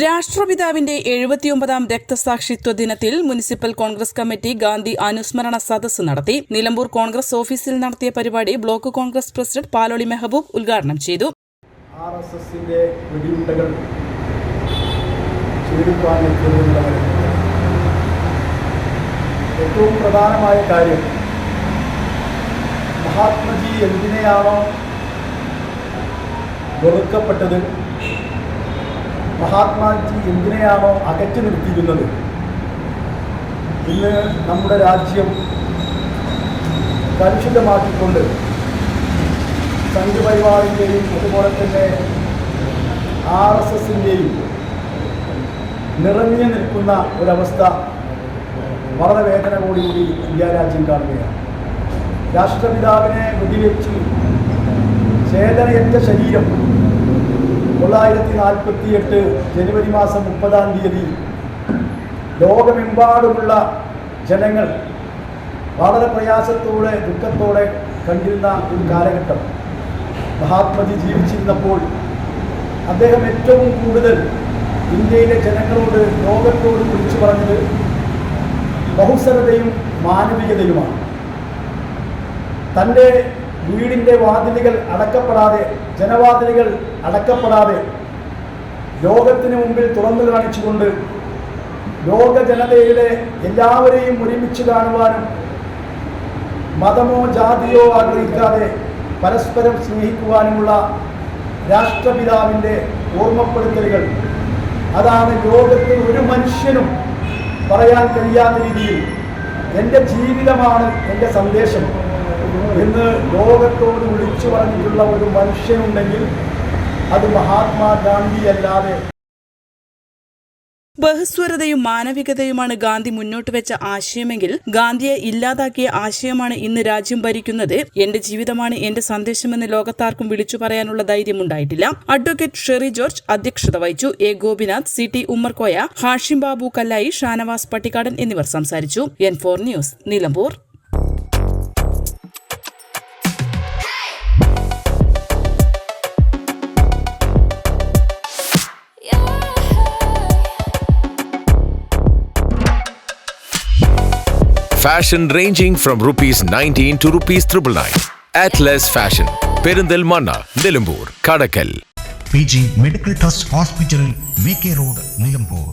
രാഷ്ട്രപിതാവിന്റെ എഴുപത്തിയൊമ്പതാം രക്തസാക്ഷിത്വ ദിനത്തിൽ മുനിസിപ്പൽ കോൺഗ്രസ് കമ്മിറ്റി ഗാന്ധി അനുസ്മരണ സദസ്സ് നടത്തി. നിലമ്പൂർ കോൺഗ്രസ് ഓഫീസിൽ നടത്തിയ പരിപാടി block Congress president Paloli Mehaboob ഉദ്ഘാടനം ചെയ്തു. ഏറ്റവും പ്രധാനമായ കാര്യം മഹാത്മജി എന്തിനെയാണോ വെറുക്കപ്പെട്ടത്? മഹാത്മാജി എന്തിനെയാണോ അകറ്റി നിർത്തിയിരുന്നത്? ഇന്ന് നമ്മുടെ രാജ്യം കലുഷിതമാക്കിക്കൊണ്ട് സംഘപരിവാറിന്റെയും അതുപോലെ തന്നെ ആർ എസ് എസിന്റെയും നിറഞ്ഞു നിൽക്കുന്ന ഒരവസ്ഥ വളരെ വേദന കൂടിയൂടി ഇന്ത്യ രാജ്യം കാണുകയാണ്. രാഷ്ട്രപിതാവിനെ വെടിവെച്ച് ചേതനയറ്റ ശരീരം തൊള്ളായിരത്തി നാൽപ്പത്തി എട്ട് ജനുവരി മാസം മുപ്പതാം തീയതി ലോകമെമ്പാടുമുള്ള ജനങ്ങൾ വളരെ പ്രയാസത്തോടെ ദുഃഖത്തോടെ കണ്ടിരുന്ന ഒരു കാലഘട്ടം. മഹാത്മജി ജീവിച്ചിരുന്നപ്പോൾ അദ്ദേഹം ഏറ്റവും കൂടുതൽ ഇന്ത്യയിലെ ജനങ്ങളോട് ലോകത്തോട് വിളിച്ചു പറഞ്ഞത് ബഹുസരതയും മാനവികതയുമാണ്. തന്റെ വീടിന്റെ വാതിലുകൾ അടക്കപ്പെടാതെ ജനവാതിലുകൾ അടക്കപ്പെടാതെ ലോകത്തിന് മുമ്പിൽ തുറന്നു കാണിച്ചുകൊണ്ട് ലോക ജനതയുടെ എല്ലാവരെയും ഒരുമിച്ച് കാണുവാനും മതമോ ജാതിയോ ആഗ്രഹിക്കാതെ പരസ്പരം സ്നേഹിക്കുവാനുമുള്ള രാഷ്ട്രപിതാവിന്റെ ഓർമ്മപ്പെടുത്തലുകൾ. അതാണ് ലോകത്തിൽ ഒരു മനുഷ്യനും പറയാൻ കഴിയാത്ത രീതിയിൽ എന്റെ ജീവിതമാണ് എന്റെ സന്ദേശം. എന്ന് ലോകത്തോട് വിളിച്ചു പറഞ്ഞിട്ടുള്ള ഒരു മനുഷ്യനുണ്ടെങ്കിൽ അത് മഹാത്മാഗാന്ധി അല്ലാതെ ബഹുസ്വരതയും മാനവികതയുമാണ് ഗാന്ധി മുന്നോട്ട് വെച്ച ആശയമെങ്കിൽ ഗാന്ധിയെ ഇല്ലാതാക്കിയ ആശയമാണ് ഇന്ന് രാജ്യം ഭരിക്കുന്നത്. എന്റെ ജീവിതമാണ് എന്റെ സന്ദേശമെന്ന് ലോകത്താർക്കും വിളിച്ചു പറയാനുള്ള ധൈര്യമുണ്ടായിട്ടില്ല. അഡ്വക്കേറ്റ് ഷെറി ജോർജ് അധ്യക്ഷത വഹിച്ചു. A Gopinath C T Ummerkoya Hashim Babu Kallayi Shanavas Pattikkadan എന്നിവർ സംസാരിച്ചു. N four news Nilambur. Fashion ranging from rupees 19 to rupees 999. Atlas Fashion. Perinthalmanna Nilambur Kadakkal P G medical trust hospital V K road Nilambur